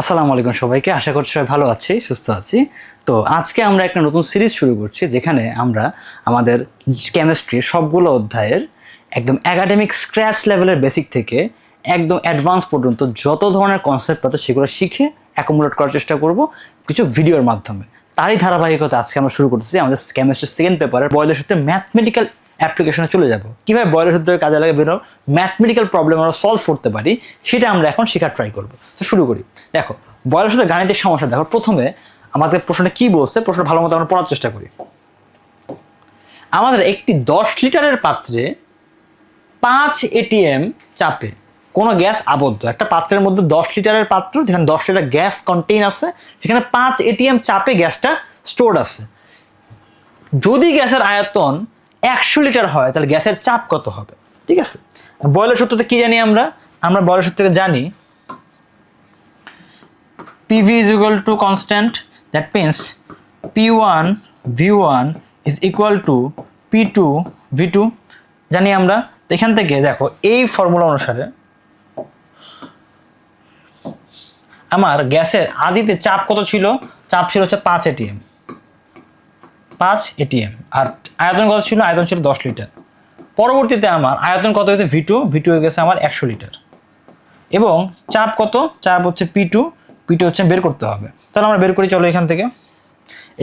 আসসালামু আলাইকুম সবাইকে। আশা করছি সবাই ভালো আছি, সুস্থ আছি। তো আজকে আমরা একটা নতুন সিরিজ শুরু করছি, যেখানে আমরা আমাদের কেমিস্ট্রি সবগুলো অধ্যায়ের একদম একাডেমিক স্ক্র্যাচ লেভেলের বেসিক থেকে একদম অ্যাডভান্স পর্যন্ত যত ধরনের কনসেপ্ট আছে সেগুলো শিখে অ্যাকোমোডেট করার চেষ্টা করব কিছু ভিডিওর মাধ্যমে। তারই ধারাবাহিকতা আজকে আমরা শুরু করতেছি আমাদের কেমিস্ট্রি সেকেন্ড পেপারের বয়লের সাথে ম্যাথমেটিক্যাল অ্যাপ্লিকেশনে চলে যাব। কীভাবে বয়লের সূত্রের কাজে লাগে বিভিন্ন ম্যাথমেটিক্যাল প্রবলেম আমরা সলভ করতে পারি, সেটা আমরা এখন শেখার ট্রাই করব। তো শুরু করি। দেখো বয়লের সাথে গাণিতিক সমস্যা। দেখো, প্রথমে আমাদের প্রশ্নটা কী বলছে? প্রশ্নটা ভালো মতো আমরা পড়ার চেষ্টা করি। আমাদের একটি দশ লিটারের পাত্রে পাঁচ এটিএম চাপে। কোনো গ্যাস আবদ্ধ। একটা পাত্রের মধ্যে দশ লিটারের পাত্র, যেখানে দশ লিটার গ্যাস কন্টেইন আছে, সেখানে পাঁচ এটিএম চাপে গ্যাসটা স্টোর আছে। যদি গ্যাসের আয়তন একশো লিটার হয়, তাহলে গ্যাসের চাপ কত হবে? ঠিক আছে? বয়লের সূত্রতে কি জানি আমরা? আমরা বয়লের সূত্রকে জানি। PV is equal to constant, that means P1 V1 is equal to P2 V2 জানি আমরা? এখান থেকে দেখো, এই ফর্মুলা অনুসারে আমার গ্যাসের আদিতে চাপ কত ছিল? চাপ ছিল হচ্ছে পাঁচ এটিএম পাঁচ এটিএম আর আয়তন কত ছিল? আয়তন ছিল দশ লিটার। পরবর্তীতে আমার আয়তন কত হয়েছে? ভি টু ভি টু হয়ে গেছে আমার একশো লিটার। এবং চাপ কত? চাপ হচ্ছে পি টু পি টু হচ্ছে বের করতে হবে। তাহলে আমরা বের করি, চলো এখান থেকে।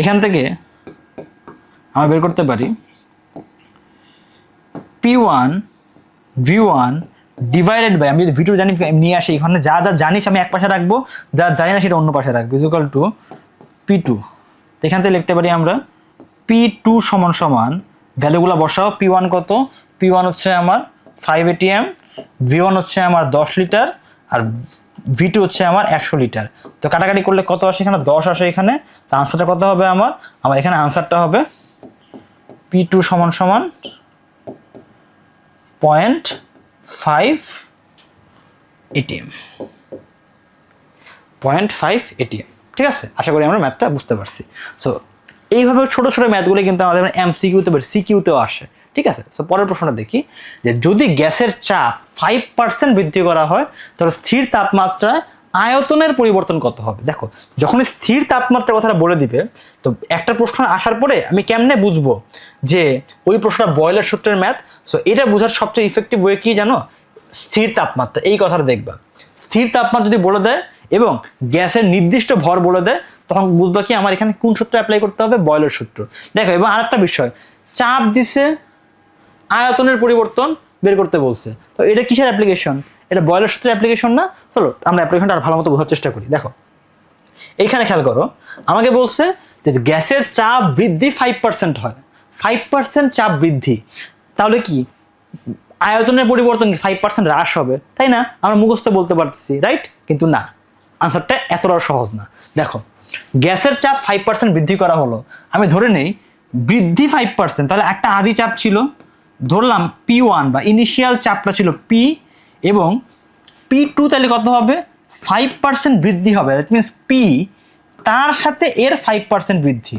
এখান থেকে আমরা বের করতে পারি P one V one divided by আমি যদি ভি টু জানি, নিয়ে আসি এখানে, যা যা জানিস আমি এক পাশে রাখব, যা জানি না সেটা অন্য পাশে রাখব। ইকুয়াল টু পি টু এখান থেকে লিখতে পারি আমরা পি টু সমান সমান ভ্যালুগুলো বসাও পি ওয়ান কত? পি ওয়ান হচ্ছে আমার ফাইভ এটিএম ভি ওয়ান হচ্ছে আমার দশ লিটার, আর ভি টু হচ্ছে আমার একশো লিটার। তো কাটাকাটি করলে কত আসে এখানে? দশ আসে এখানে। তো আনসারটা কত হবে আমার? আমার এখানে আনসারটা হবে পি টু সমান সমান point five ATM point five ATM ঠিক আছে? আশা করি আমরা ম্যাথটা বুঝতে পারছি। সো এইভাবে ছোটো ছোটো ম্যাথগুলো কিন্তু আমাদের এম সিকিউতে সিকিউতেও আসে। ঠিক আছে? সো পরের প্রশ্নটা দেখি। যে যদি গ্যাসের চাপ ফাইভ পার্সেন্ট বৃদ্ধি করা হয়, তাহলে স্থির তাপমাত্রায় আয়তনের পরিবর্তন কত হবে? দেখো, যখন স্থির তাপমাত্রার কথাটা বলে দিবে, তো একটা প্রশ্ন আসার পরে আমি কেমনে বুঝব যে ওই প্রশ্নটা বয়লের সূত্রের ম্যাথ সো এটা বোঝার সবচেয়ে ইফেক্টিভ ওয়ে কি জানো? স্থির তাপমাত্রা, এই কথাটা দেখবা। স্থির তাপমাত্রা যদি বলে দেয় এবং গ্যাসের নির্দিষ্ট ভর বলে দেয় তখন বুঝবা কি আমার এখানে কোন সূত্র অ্যাপ্লাই করতে হবে? বয়লের সূত্র। দেখো এবং আরেকটা বিষয়। চাপ দিছে, আয়তনের পরিবর্তন বের করতে বলছে। তো এটা কিসের অ্যাপ্লিকেশন এটা বয়লের সূত্রের অ্যাপ্লিকেশন না? চলো, আমরা অ্যাপ্লিকেশনটা আর ভালো মতো বোঝার চেষ্টা করি। দেখো, এইখানে খেয়াল করো, আমাকে বলছে যে গ্যাসের চাপ বৃদ্ধি ফাইভ পার্সেন্ট হয়। ফাইভ পার্সেন্ট চাপ বৃদ্ধি। তাহলে কি? আয়তনের পরিবর্তন ফাইভ পার্সেন্ট হ্রাস হবে? তাই না? আমরা মুখস্থ বলতে পারতেছি রাইট কিন্তু না। আনসারটা এতটাও সহজ না। দেখো গ্যাসের চাপ ফাইভ পার্সেন্ট বৃদ্ধি করা হলো। আমি ধরে নেই, বৃদ্ধি ফাইভ পার্সেন্ট তাহলে একটা আদি চাপ ছিল। ধরলাম পি ওয়ান বা ইনিশিয়াল চাপটা ছিল পি এবং পি টু তাহলে কত হবে? ফাইভ পার্সেন্ট বৃদ্ধি হবে। দ্যাট মিনস পি তার সাথে এর ফাইভ পার্সেন্ট বৃদ্ধি।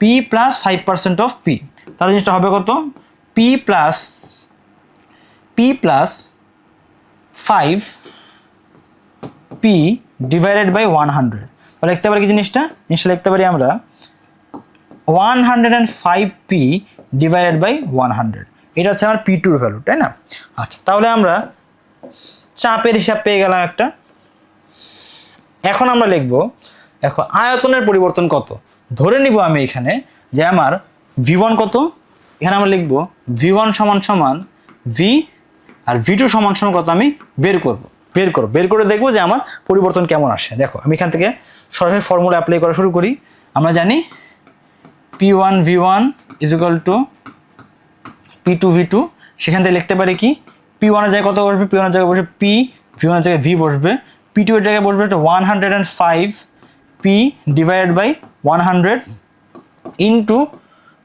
P plus five percent of P তাহলে জিনিসটা হবে কত? P plus P plus five P divided by one hundred লিখতে পারি কি জিনিসটা? জিনিসটা লিখতে পারি আমরা one hundred and five P divided by one hundred এটা হচ্ছে আমার পি টুর ভ্যালু তাই না? আচ্ছা তাহলে আমরা চাপের হিসাব পেয়ে গেলাম একটা। এখন আমরা লিখব এখন আয়তনের পরিবর্তন কত? ধরে নিব আমি এখানে যে আমার ভি ওয়ান কত? এখানে আমরা লিখব ভি ওয়ান সমান সমান ভি আর ভি টু সমান সমান কত আমি বের করব। বের করো, বের করে দেখব যে আমার পরিবর্তন কেমন আসে। দেখো, আমি এখান থেকে সরাসরি ফর্মুলা অ্যাপ্লাই করা শুরু করি। আমরা জানি P one V one is equal to P two V two সেখান থেকে লিখতে পারি কি? পি ওয়ানের জায়গায় কত বসবে? পি ওয়ানের জায়গায় বসবে পি ভি ওয়ানের জায়গায় ভি বসবে। পি টু এর জায়গায় বসবে one hundred and five P divided by one hundred into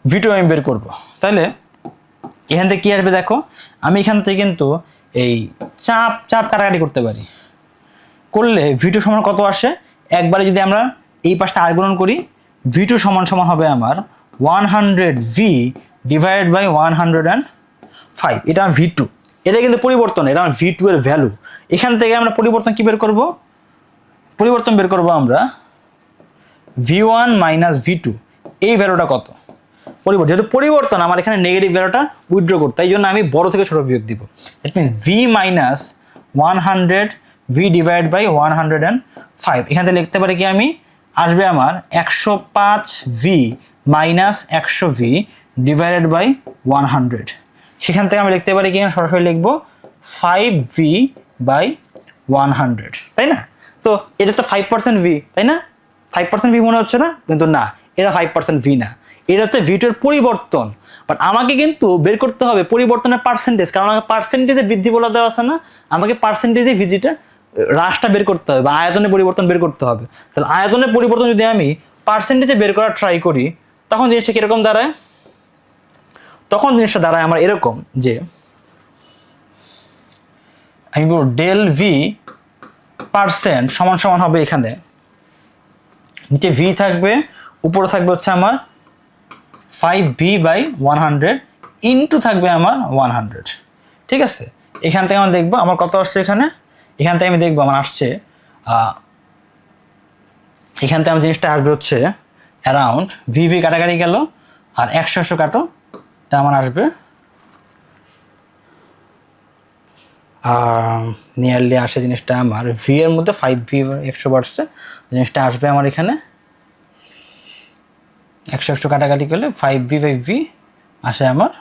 V two আমি বের করব। তাহলে এখান থেকে কী আসবে দেখো? আমি এখান থেকে কিন্তু এই চাপ চাপ কাটাকাটি করতে পারি। করলে ভি টু সমান কত আসে? একবারে যদি আমরা এই পাশটা আর গুণন করি ভি টু সমান সমান হবে আমার one hundred V divided by one hundred and five এটা ভি টু এটা কিন্তু পরিবর্তন, এটা আমার ভি টু এর ভ্যালু এখান থেকে আমরা পরিবর্তন কী বের করব? পরিবর্তন বের করব আমরা V one minus V two এই ভ্যালুটা কত? পরিবর্তন। যেহেতু পরিবর্তন, আমার এখানে নেগেটিভ ভ্যালুটা উইথড্র করতে এই জন্য আমি বড় থেকে ছোট বিয়োগ দিব। It means V minus one hundred V divide by one hundred and five এখান থেকে লিখতে পারি কি আমি? আসবে আমার একশো পাঁচ ভি মাইনাস একশো V divided by one hundred সেখান থেকে আমি লিখতে পারি কি? সরাসরি লিখব five V by one hundred তাই না? তো এটা তো ফাইভ পার্সেন্ট ভি তাই না? ফাইভ পার্সেন্ট ভি মনে হচ্ছে না? কিন্তু না, এটা ফাইভ পার্সেন্ট ভি না। এটা হচ্ছে ভিটোর পরিবর্তন। বাট আমাকে কিন্তু বের করতে হবে পরিবর্তনের পার্সেন্টেজ কারণ আমাকে পার্সেন্টেজে বৃদ্ধি বলা দেওয়া আছে না, আমাকে পার্সেন্টেজে ভিজিটা হ্রাসটা বের করতে হবে বা আয়তনের পরিবর্তন বের করতে হবে। তাহলে আয়তনের পরিবর্তন যদি আমি পার্সেন্টেজে বের করার ট্রাই করি, তখন জিনিসটা কীরকম দাঁড়ায়? তখন জিনিসটা দাঁড়ায় আমার এরকম যে, আমি বলব ডেল ভি পার্সেন্ট সমান সমান হবে এখানে। নিচে ভি থাকবে, উপরে থাকবে হচ্ছে আমার five V by one hundred into থাকবে আমার ওয়ান হান্ড্রেড ঠিক আছে? এখান থেকে আমি দেখব, আমার কত আসছে এখানে? এখান থেকে আমি দেখব, আমার আসছে এখান থেকে আমার জিনিসটা আসবে হচ্ছে অ্যারাউন্ড ভি ভি কাটাকাটি গেল, আর একশো একশো কাটো এটা আমার আসবে নিয়ারলি আসে জিনিসটা আমার। ভি এর মধ্যে ফাইভ ভি একশো বাড়ছে, জিনিসটা আসবে আমার এখানে। একশো একশো কাটাকাটি করলে ফাইভ ভি বাই ভি আসে আমার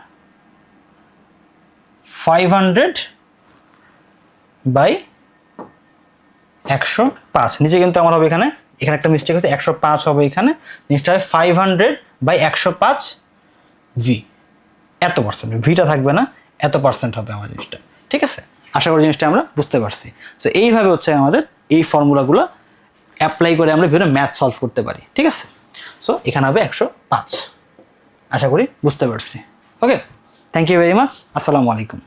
ফাইভ হান্ড্রেড বাই একশো পাঁচ। নিচে কিন্তু আমার হবে এখানে এখানে একটা মিস্টেক হচ্ছে একশো পাঁচ হবে এখানে জিনিসটা হবে ফাইভ হান্ড্রেড বাই একশো পাঁচ ভি এত পার্সেন্ট ভিটা থাকবে না, এত পার্সেন্ট হবে আমার জিনিসটা, ঠিক আছে? আশা করি জিনিসটা আমরা বুঝতে পারছি। তো এইভাবে হচ্ছে আমাদের এই ফর্মুলাগুলো অ্যাপ্লাই করে আমরা বিভিন্ন ম্যাথ সলভ করতে পারি, ঠিক আছে? সো এখানে হবে একশো পাঁচ। আশা করি বুঝতে পারছি। Okay thank you very much আসসালামু আলাইকুম।